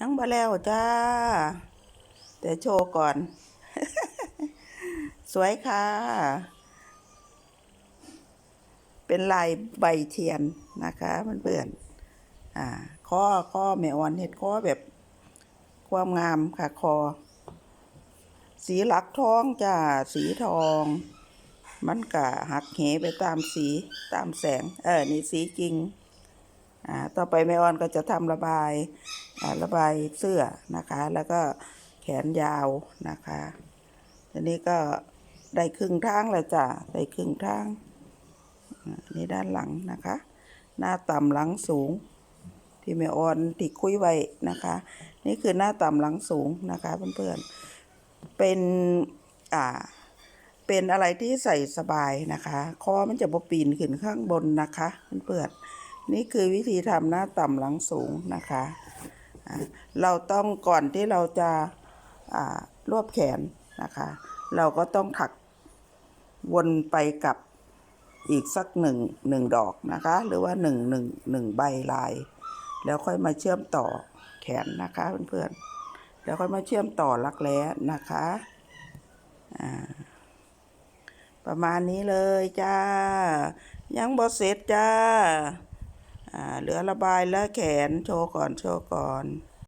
ยังมาแล้วจ้า แต่โชว์ก่อน สวยค่ะ เป็นลายใบเทียนนะคะเพื่อนๆอ่าข้อข้อแม่อ่อนเห็ดข้อแบบความงามค่ะคอ สีหลักทองจ้าสีทอง มันกะหักเหไปตามสีตามแสง เออนี่สีจริง อ่า ต่อไปแม่ออนก็จะทำระบาย ระบายเสื้อนะคะ แล้วก็แขนยาวนะคะอันนี้ก็ได้ครึ่งทางแล้วจ้ะได้ครึ่งทางอ่านี่ด้านหลังนะคะ หน้าต่ำหลังสูง ที่แม่ออนที่คุยไว้นะคะ นี่คือหน้าต่ำหลังสูงนะคะเพื่อนๆเป็นอ่าเป็นอะไรที่ใส่สบายนะคะคอมันจะบปีนขึ้นข้างบนนะคะเพื่อนๆนี่คือวิธีทำหน้าต่ำหลังสูงนะคะ เราต้องก่อนที่เราจะรวบแขนนะคะ เราก็ต้องถักวนไปกับอีกสักหนึ่งหนึ่งดอกนะคะ หรือว่าหนึ่งหนึ่งหนึ่งใบลาย แล้วค่อยมาเชื่อมต่อแขนนะคะเพื่อนๆแล้วค่อยมาเชื่อมต่อรักแร้นะคะประมาณนี้เลยจ้า ยังบอเสร็จจ้า เหลือระบายและแขนโชว์ก่อนโชว์ก่อน